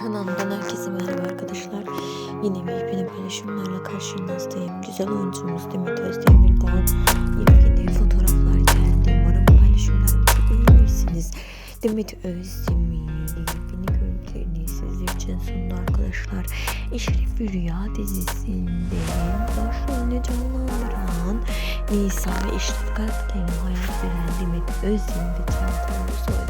Kanalımdan herkese merhaba arkadaşlar. Yine bir yepyeni paylaşımlarla karşınızdayım. Güzel oyuncumuz Demet Özdemir'den yepyeni fotoğraflar geldi. Umarım paylaşımlarımı çok beğenirsiniz. Demet Özdemir yepyeni görüntülerini sizler için sundu arkadaşlar. Eşref Rüya dizisinde başrolünü canlandıran Nisa ve Eşref karakterine hayat veren Demet Özdemir ve Çağatay